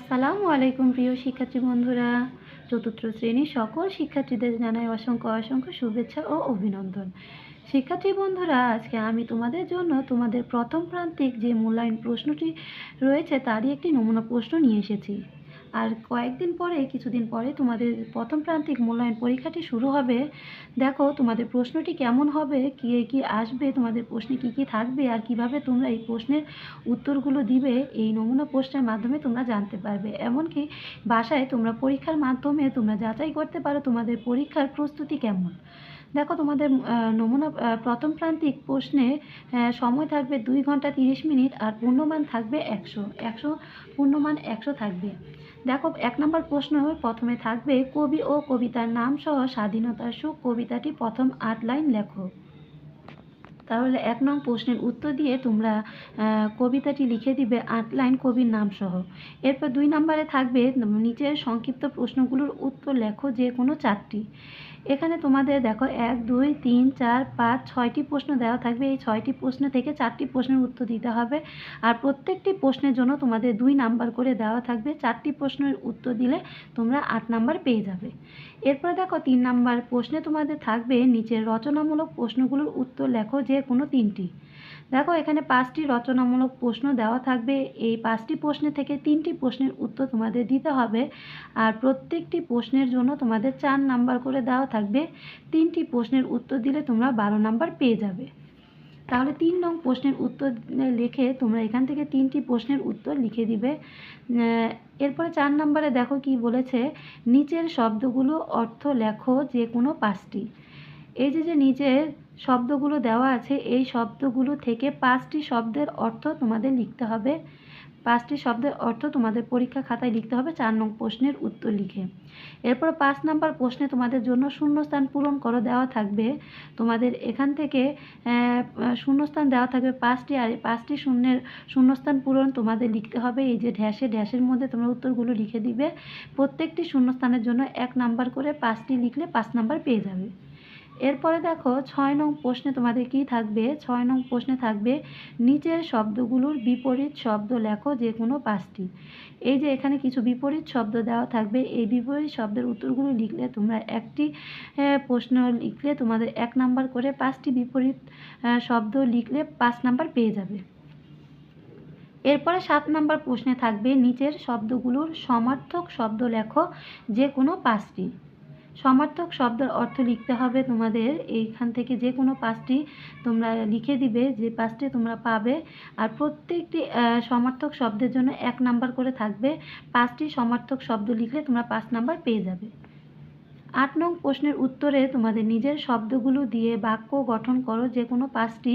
আসসালামু আলাইকুম প্রিয় শিক্ষার্থী বন্ধুরা। চতুর্থ শ্রেণির সকল শিক্ষার্থীদের জানাই অসংখ্য অসংখ্য শুভেচ্ছা ও অভিনন্দন। শিক্ষার্থী বন্ধুরা, আজকে আমি তোমাদের জন্য তোমাদের প্রথম প্রান্তিক যে মূল্যায়ন প্রশ্নটি রয়েছে, তারই একটি নমুনা প্রশ্ন নিয়ে এসেছি। আর কয়েকদিন পরে, কিছুদিন পরে তোমাদের প্রথম প্রান্তিক মূল্যায়ন পরীক্ষাটি শুরু হবে। দেখো তোমাদের প্রশ্নটি কেমন হবে, কী কী আসবে, তোমাদের প্রশ্নে কী কী থাকবে, আর কীভাবে তোমরা এই প্রশ্নের উত্তরগুলো দিবে, এই নমুনা প্রশ্নের মাধ্যমে তোমরা জানতে পারবে। এমনকি বাসায় তোমরা পরীক্ষার মাধ্যমে তোমরা যাচাই করতে পারো তোমাদের পরীক্ষার প্রস্তুতি কেমন। দেখো তোমাদের নমুনা প্রথম প্রান্তিক প্রশ্নে সময় থাকবে দুই ঘণ্টা তিরিশ মিনিট আর পূর্ণমান থাকবে একশো। একশো, পূর্ণমান একশো থাকবে। দেখো, এক নম্বর প্রশ্ন প্রথমে থাকবে কবি ও কবিতার নাম সহ স্বাধীনতার সুখ কবিতাটি প্রথম আট লাইন লেখো। তাহলে এক নং প্রশ্নের উত্তর দিয়ে তোমরা কবিতাটি লিখে দিবে আট লাইন কবির নাম সহ এরপর দুই নম্বরে থাকবে নিচের সংক্ষিপ্ত প্রশ্নগুলোর উত্তর লেখো যে কোনো চারটি। এখানে তোমাদের দেখো এক, দুই, তিন, চার, পাঁচ, ছয়টি প্রশ্ন দেওয়া থাকবে। এই ছয়টি প্রশ্ন থেকে চারটি প্রশ্নের উত্তর দিতে হবে। আর প্রত্যেকটি প্রশ্নের জন্য তোমাদের দুই নাম্বার করে দেওয়া থাকবে। চারটি প্রশ্নের উত্তর দিলে তোমরা আট নাম্বার পেয়ে যাবে। এরপরে দেখো তিন নাম্বার প্রশ্নে তোমাদের থাকবে নিচের রচনামূলক প্রশ্নগুলোর উত্তর লেখো যে কোনো তিনটি। দেখো, এখানে পাঁচটি রচনামূলক প্রশ্ন দেওয়া থাকবে। এই পাঁচটি প্রশ্ন থেকে তিনটি প্রশ্নের উত্তর তোমাদের দিতে হবে। আর প্রত্যেকটি প্রশ্নের জন্য তোমাদের চার নাম্বার করে দেওয়া থাকবে। তিনটি প্রশ্নের উত্তর দিলে তোমরা বারো নাম্বার পেয়ে যাবে। তাহলে তিন নং প্রশ্নের উত্তর লিখে তোমরা এখান থেকে তিনটি প্রশ্নের উত্তর লিখে দিবে। এরপরে চার নম্বরে দেখো কি বলেছে, নিচের শব্দগুলো অর্থ লেখো যে কোনো পাঁচটি। এই যে যে নিচের শব্দগুলো দেওয়া আছে, এই শব্দগুলো থেকে পাঁচটি শব্দের অর্থ তোমাদের লিখতে হবে। পাঁচটি শব্দের অর্থ তোমাদের পরীক্ষা খাতায় লিখতে হবে, চার নং প্রশ্নের উত্তর লিখে। এরপর পাঁচ নাম্বার প্রশ্নে তোমাদের জন্য শূন্যস্থান পূরণ করো, দেওয়া থাকবে। তোমাদের এখান থেকে শূন্যস্থান দেওয়া থাকবে পাঁচটি, আর পাঁচটি শূন্যের শূন্যস্থান পূরণ তোমাদের লিখতে হবে। এই যে ড্যাশে, ড্যাশের মধ্যে তোমরা উত্তরগুলো লিখে দিবে। প্রত্যেকটি শূন্যস্থানের জন্য এক নাম্বার করে পাঁচটি লিখলে পাঁচ নাম্বার পেয়ে যাবে। এরপরে দেখো ছয় নং প্রশ্নে তোমাদের কি থাকবে? ছয় নং প্রশ্নে থাকবে নিচের শব্দগুলোর বিপরীত শব্দ লেখো যে কোনো পাঁচটি। এই যে এখানে কিছু বিপরীত শব্দ দেওয়া থাকবে, এই বিপরীত শব্দের উত্তরগুলো লিখলে তোমরা একটি প্রশ্ন লিখলে তোমাদের এক নাম্বার করে পাঁচটি বিপরীত শব্দ লিখলে পাঁচ নাম্বার পেয়ে যাবে। এরপরে সাত নাম্বার প্রশ্নে থাকবে নিচের শব্দগুলোর সমার্থক শব্দ লেখো যে কোনো পাঁচটি। সমার্থক শব্দের অর্থ লিখতে হবে তোমাদের। এইখান থেকে যে কোনো পাঁচটি তোমরা লিখে দিবে, যে পাঁচটি তোমরা পাবে। আর প্রত্যেকটি সমার্থক শব্দের জন্য এক নাম্বার করে থাকবে। পাঁচটি সমার্থক শব্দ লিখলে তোমরা পাঁচ নাম্বার পেয়ে যাবে। আট নং প্রশ্নের উত্তরে তোমাদের নিজের শব্দগুলো দিয়ে বাক্য গঠন করো। যে কোনো পাঁচটি,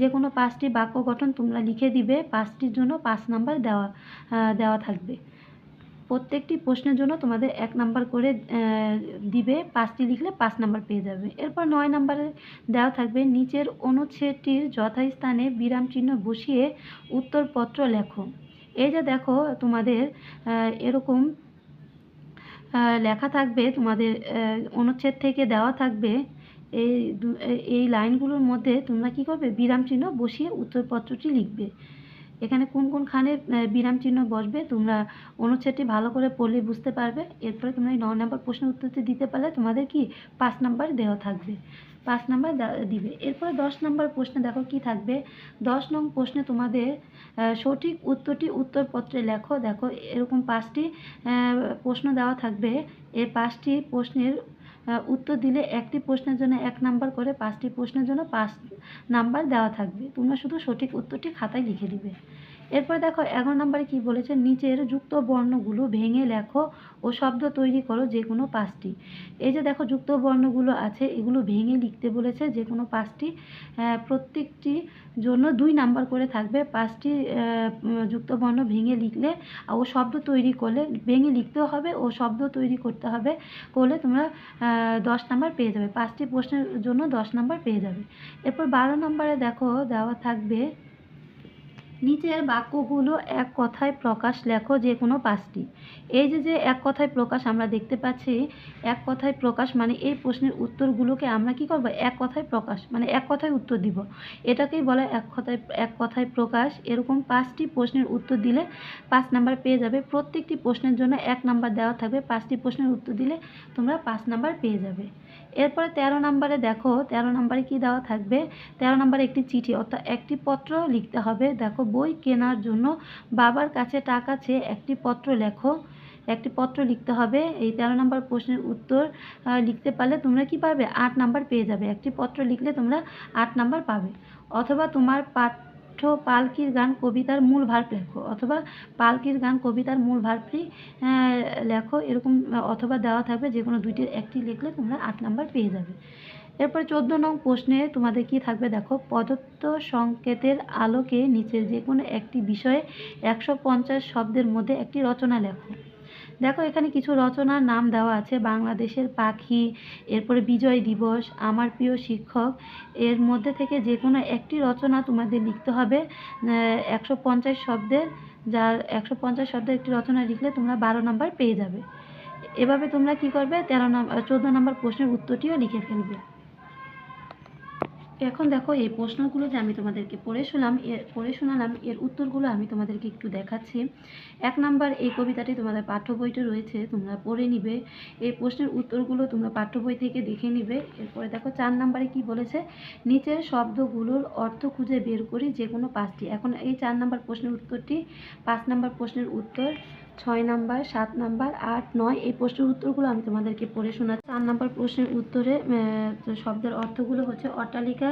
যে কোনো পাঁচটি বাক্য গঠন তোমরা লিখে দিবে। পাঁচটির জন্য পাঁচ নাম্বার দেওয়া দেওয়া থাকবে। প্রত্যেকটি প্রশ্নের জন্য তোমাদের এক নাম্বার করে দিবে, পাঁচটি লিখলে পাঁচ নাম্বার পেয়ে যাবে। এরপর নয় নাম্বারে দেওয়া থাকবে, নিচের অনুচ্ছেদটির যথাস্থানে বিরাম চিহ্ন বসিয়ে উত্তরপত্র লেখো। এই যে দেখো তোমাদের এরকম লেখা থাকবে, তোমাদের অনুচ্ছেদ থেকে দেওয়া থাকবে, এই এই লাইনগুলোর মধ্যে তোমরা কি করবে? বিরাম চিহ্ন বসিয়ে উত্তরপত্রটি লিখবে। এখানে কোন কোন খানে বিরাম চিহ্ন বসবে, তোমরা অনুচ্ছেদটি ভালো করে পড়লে বুঝতে পারবে। এরপরে তোমরা এই নয় নম্বর প্রশ্নের উত্তরটি দিতে পারলে তোমাদের কি পাঁচ নাম্বার দেওয়া থাকবে। পাঁচ নাম্বার দিবে। এরপরে দশ নম্বর প্রশ্নে দেখো কি থাকবে। দশ নং প্রশ্নে তোমাদের সঠিক উত্তরটি উত্তরপত্রে লেখো। দেখো এরকম পাঁচটি প্রশ্ন দেওয়া থাকবে। এই পাঁচটি প্রশ্নের উত্তর দিলে একটি প্রশ্নের জন্য এক নাম্বার করে পাঁচটি প্রশ্নের জন্য পাঁচ নাম্বার দেওয়া থাকবে। তোমরা শুধু সঠিক উত্তরটি খাতায় লিখে দিবে। এরপর দেখো এগারো নম্বরে কি বলেছে? নিচের যুক্ত বর্ণগুলো ভেঙে লেখো ও শব্দ তৈরি করো যে কোনো পাঁচটি। এই যে দেখো যুক্ত বর্ণগুলো আছে, এগুলো ভেঙে লিখতে বলেছে যে কোনো পাঁচটি প্রত্যেকটি জন্য দুই নাম্বার করে থাকবে। পাঁচটি যুক্ত বর্ণ ভেঙে লিখলে ও শব্দ তৈরি করলে, ভেঙে লিখতেও হবে ও শব্দ তৈরি করতে হবে করলে তোমরা দশ নাম্বার পেয়ে যাবে। পাঁচটি প্রশ্নের জন্য দশ নাম্বার পেয়ে যাবে। এরপর বারো নম্বরে দেখো দেওয়া থাকবে নিচের বাক্যগুলো এক কথায় প্রকাশ লেখো যে কোনো পাঁচটি। এই যে যে এক কথায় প্রকাশ আমরা দেখতে পাচ্ছি, এক কথায় প্রকাশ মানে এই প্রশ্নের উত্তরগুলোকে আমরা কি করব? এক কথায় প্রকাশ মানে এক কথায় উত্তর দিব। এটাকেই বলে এক কথায় এক কথায় প্রকাশ। এরকম পাঁচটি প্রশ্নের উত্তর দিলে পাঁচ নাম্বার পেয়ে যাবে। প্রত্যেকটি প্রশ্নের জন্য এক নাম্বার দেওয়া থাকবে। পাঁচটি প্রশ্নের উত্তর দিলে তোমরা পাঁচ নাম্বার পেয়ে যাবে। এরপরে তেরো নম্বরে দেখো, তেরো নম্বরে কি দেওয়া থাকবে? তেরো নম্বরে একটি চিঠি, অর্থাৎ একটি পত্র লিখতে হবে। দেখো, বই কেনার জন্য বাবার কাছে টাকা চেয়ে একটি পত্র লেখো। একটি পত্র লিখতে হবে। এই তেরো নম্বর প্রশ্নের উত্তর লিখতে পারলে তোমরা কি পাবে আট নাম্বার পেয়ে যাবে। একটি পত্র লিখলে তোমরা আট নাম্বার পাবে। অথবা তোমার পাঠ্য পালকির গান কবিতার মূল ভার্ব লেখো অথবা পালকির গান কবিতার মূল ভার্বটি লেখো, এরকম, অথবা দেওয়া থাকবে যে কোনো দুইটির একটি লিখলে তোমরা আট নাম্বার পেয়ে যাবে। এরপরে চোদ্দ নং প্রশ্নে তোমাদের কি থাকবে দেখো, প্রদত্ত সংকেতের আলোকে নিচের যে কোনো একটি বিষয়ে একশো পঞ্চাশ শব্দের মধ্যে একটি রচনা লেখো। দেখো, এখানে কিছু রচনার নাম দেওয়া আছে। বাংলাদেশের পাখি, এরপরে বিজয় দিবস, আমার প্রিয় শিক্ষক। এর মধ্যে থেকে যে কোনো একটি রচনা তোমাদের লিখতে হবে। একশো পঞ্চাশ শব্দের, যার একশো পঞ্চাশ শব্দের একটি রচনা লিখলে তোমরা বারো নাম্বার পেয়ে যাবে। এভাবে তোমরা কি করবে? তেরো নম্বর চোদ্দ নম্বর প্রশ্নের উত্তরটিও লিখে ফেলবে। এখন দেখো, এই প্রশ্নগুলো যে আমি তোমাদেরকে পড়ে শোনাম, এর, পড়ে শোনালাম, এর উত্তরগুলো আমি তোমাদেরকে একটু দেখাচ্ছি। এক নাম্বার, এই কবিতাটি তোমাদের পাঠ্য বইতে রয়েছে, তোমরা পড়ে নিবে। এই প্রশ্নের উত্তরগুলো তোমরা পাঠ্য বই থেকে দেখে নিবে। এরপরে দেখো, চার নাম্বারে কি বলেছে? নিচের শব্দগুলোর অর্থ খুঁজে বের করি যে কোনো পাঁচটি। এখন এই চার নাম্বার প্রশ্নের উত্তরটি, পাঁচ নাম্বার প্রশ্নের উত্তর ছয় নাম্বার, সাত নাম্বার, আট, নয়, এই প্রশ্নের উত্তরগুলো আমি তোমাদেরকে পড়ে শোনাচ্ছি। চার নাম্বার প্রশ্নের উত্তরে শব্দের অর্থগুলো হচ্ছে অট্টালিকা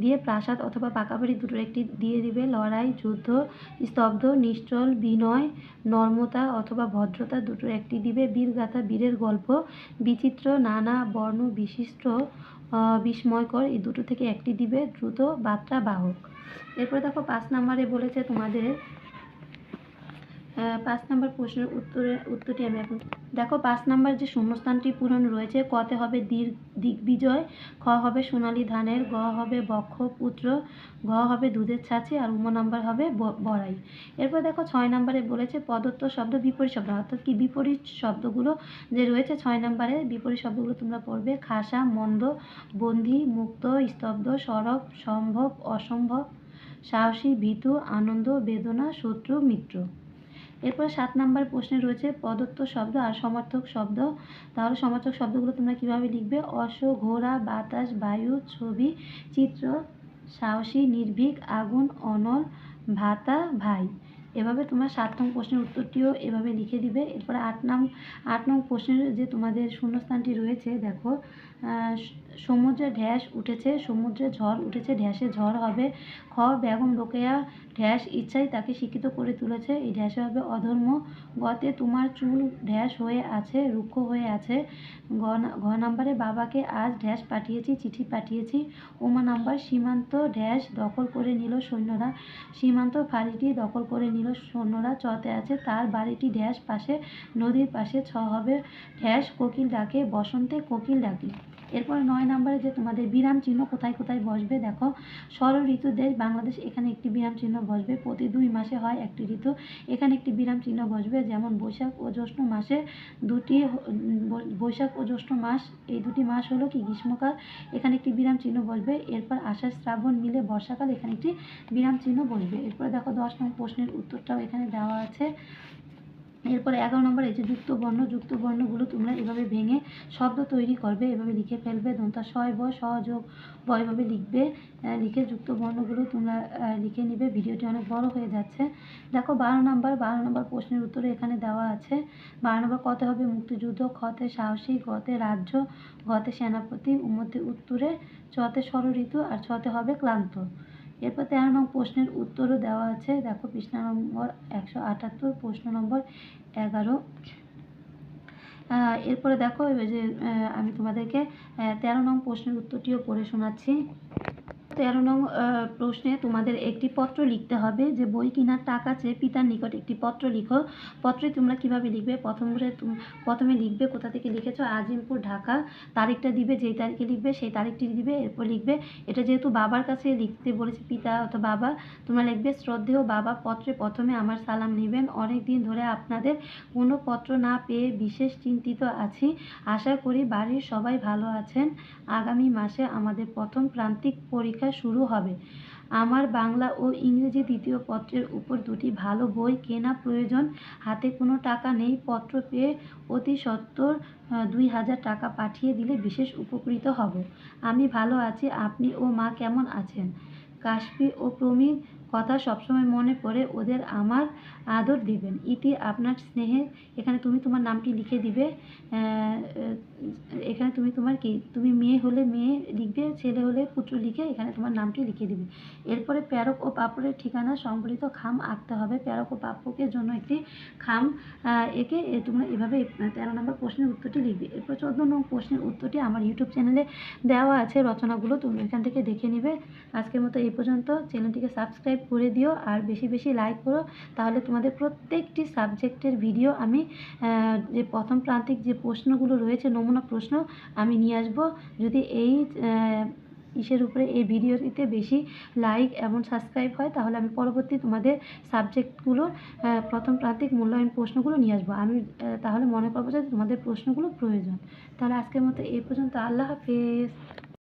দিয়ে প্রাসাদ অথবা পাকা বাড়ি দুটোর একটি দিয়ে দিবে। লড়াই, যুদ্ধ, স্তব্ধ, নিশ্চল, বিনয়, নর্মতা অথবা ভদ্রতা দুটোর একটি দিবে। বীরগাথা, বীরের গল্প, বিচিত্র, নানা, বর্ণ, বিশিষ্ট বিস্ময়কর, এই দুটো থেকে একটি দিবে। দ্রুত বার্তা বাহক। এরপরে দেখো পাঁচ নাম্বারে বলেছে তোমাদের পাঁচ নাম্বার প্রশ্নের উত্তরে, উত্তরটি আমি এখন দেখো, পাঁচ নাম্বার যে শূন্যস্থানটি পূরণ রয়েছে, কতে হবে দীর, দিগ্বিজয়, খ হবে সোনালী ধানের, গ হবে বক্ষ পুত্র, ঘ হবে দুধের ছাঁচে আর উম নাম্বার হবে বড়াই। এরপর দেখো, ছয় নাম্বারে বলেছে প্রদত্ত শব্দ বিপরীত শব্দ, অর্থাৎ কি বিপরীত শব্দগুলো যে রয়েছে, ছয় নাম্বারে বিপরীত শব্দগুলো তোমরা পড়বে, খাসা, মন্দ, বন্ধি, মুক্ত, স্তব্ধ, সরব, সম্ভব, অসম্ভব, সাহসী, ভীতু, আনন্দ, বেদনা, শত্রু, মিত্র। এরপর সাত নাম্বার প্রশ্নে রয়েছে প্রদত্ত শব্দ আর সমার্থক শব্দ। তাহলে সমার্থক শব্দগুলো তোমরা কীভাবে লিখবে? অশ্ব, ঘোড়া, বাতাস, বায়ু, ছবি, চিত্র, সাহসী, নির্ভীক, আগুন, অনল, ভাতা, ভাই। এভাবে তোমরা সাত নং প্রশ্নের উত্তরটিও এভাবে লিখে দিবে। এরপরে আট নং আট নং প্রশ্নের যে তোমাদের শূন্যস্থানটি রয়েছে, দেখো সমুদ্রে ঢ্যাস উঠেছে, সমুদ্রে ঝড় উঠেছে, ঢ্যাসে ঝড় হবে। খ, বেগম রোকেয়া ঢ্যাস ইচ্ছাই তাকে শিক্ষিত করে তুলেছে। এই ঢ্যাসে হবে অধর্ম। গতে তোমার চুল ঢ্যাস হয়ে আছে, রুক্ষ হয়ে আছে। ঘ নাম্বারে বাবাকে আজ ঢ্যাস পাঠিয়েছি, চিঠি পাঠিয়েছি। ওমা নাম্বার, সীমান্ত ঢ্যাস দখল করে নিল সৈন্যরা। সীমান্ত ফাঁড়িটি দখল করে নিল সৈন্যরা। চতে আছে তার বাড়িটি ঢ্যাস পাশে, নদীর পাশে, ছ হবে ঢ্যাস কোকিল ডাকে, বসন্তে কোকিল ডাকে। এরপর নয় নম্বরে যে তোমাদের বিরাম চিহ্ন কোথায় কোথায় বসবে, দেখো ষড় ঋতু দেশ বাংলাদেশ এখানে একটি বিরাম চিহ্ন বসবে। প্রতি দুই মাসে হয় একটি ঋতু। এখানে একটি বিরাম চিহ্ন বসবে, যেমন বৈশাখ ও জ্যৈষ্ঠ মাসে দুটি বৈশাখ ও জ্যৈষ্ঠ মাস, এই দুটি মাস হলো কি গ্রীষ্মকাল। এখানে একটি বিরাম চিহ্ন বসবে, এরপর আষাঢ় শ্রাবণ মিলে বর্ষাকাল এখানে একটি বিরাম চিহ্ন বসবে। এরপর দেখো দশ নম্বর প্রশ্নের উত্তরটাও এখানে দেওয়া আছে। এরপরে এগারো নম্বর এই যে যুক্ত বর্ণ, যুক্ত বর্ণগুলো তোমরা এভাবে ভেঙে শব্দ তৈরি করবে, এভাবে লিখে ফেলবে দন্তা শয় ব সহযোগ ব এভাবে লিখবে লিখে যুক্ত বর্ণগুলো তোমরা লিখে নিবে। ভিডিওটি অনেক বড় হয়ে যাচ্ছে। দেখো বারো নম্বর বারো নম্বর প্রশ্নের উত্তরে এখানে দেওয়া আছে, বারো নম্বর কতে হবে মুক্তিযুদ্ধ, খতে সাহসী, গতে রাজ্য, গতে সেনাপতি উমতে উত্তরে, চতে ষড় ঋতু আর ছতে হবে ক্লান্ত। এরপর তেরো নং প্রশ্নের উত্তরও দেওয়া আছে। দেখো পৃষ্ঠা নম্বর একশো আটাত্তর, প্রশ্ন নম্বর এগারো। এরপরে দেখো যে আমি তোমাদেরকে তেরো নং প্রশ্নের উত্তরটিও পড়ে শোনাচ্ছি। তেরো নং প্রশ্নে তোমাদের একটি পত্র লিখতে হবে যে বই কেনার টাকা চেয়ে পিতার নিকট একটি পত্র লিখো। পত্রে তোমরা কীভাবে লিখবে? প্রথম করে তুম- প্রথমে লিখবে কোথা থেকে লিখেছো? আজিমপুর, ঢাকা। তারিখটা দিবে, যেই তারিখে লিখবে সেই তারিখটি দিবে, এরপর লিখবে। এটা যেহেতু বাবার কাছে লিখতে বলেছে পিতা অথবা বাবা, তোমরা লিখবে, শ্রদ্ধেয় বাবা, পত্রে প্রথমে আমার সালাম নেবেন। অনেক দিন ধরে আপনাদের কোনো পত্র না পেয়ে বিশেষ চিন্তিত আছি। আশা করি বাড়ির সবাই ভালো আছেন। আগামী মাসে আমাদের প্রথম প্রান্তিক পরীক্ষা শুরু হবে। আমার বাংলা ও ইংরেজি দ্বিতীয় পত্রের উপর দুটি ভালো বই কেনা প্রয়োজন। হাতে কোনো টাকা নেই, পত্র পেয়ে অতি সত্বর দুই হাজার টাকা পাঠিয়ে দিলে বিশেষ উপকৃত হব। আমি ভালো আছি, আপনি ও মা কেমন আছেন? কাশ্মীর ও প্রমীর কথা সবসময় মনে পড়ে, ওদের আমার আদর দিবেন। ইতি আপনার স্নেহে, এখানে তুমি তোমার নামটি লিখে দিবে এখানে তুমি তোমার কি, তুমি মেয়ে হলে মেয়ে লিখবে, ছেলে হলে পুত্র লিখে এখানে তোমার নামটি লিখে দিবে। এরপরে প্যারক ও পাপড়ের ঠিকানা সংবলিত খাম আঁকতে হবে। প্যারক ও পাপকের জন্য একটি খাম এঁকে তোমরা এভাবে তেরো নম্বর প্রশ্নের উত্তরটি লিখবে। এরপর চোদ্দ নম্বর প্রশ্নের উত্তরটি আমার ইউটিউব চ্যানেলে দেওয়া আছে, রচনাগুলো তুমি এখান থেকে দেখে নিবে। আজকের মতো এই পর্যন্ত। চ্যানেলটিকে সাবস্ক্রাইব করে দিও আর বেশি বেশি লাইক করো। তাহলে তোমাদের প্রত্যেকটি সাবজেক্টের ভিডিও আমি যে প্রথম প্রান্তিক যে প্রশ্নগুলো রয়েছে নমুনা প্রশ্ন আমি নিয়ে আসব। যদি এই ইসের উপরে এই ভিডিওটিতে বেশি লাইক এবং সাবস্ক্রাইব হয় তাহলে আমি পরবর্তী তোমাদের সাবজেক্টগুলোর আহ, প্রথম প্রান্তিক মূল্যায়ন প্রশ্নগুলো নিয়ে আসব। আমি তাহলে মনে করব যে তোমাদের প্রশ্নগুলো প্রয়োজন। তাহলে আজকের মতো এই পর্যন্ত। আল্লাহ হাফেজ।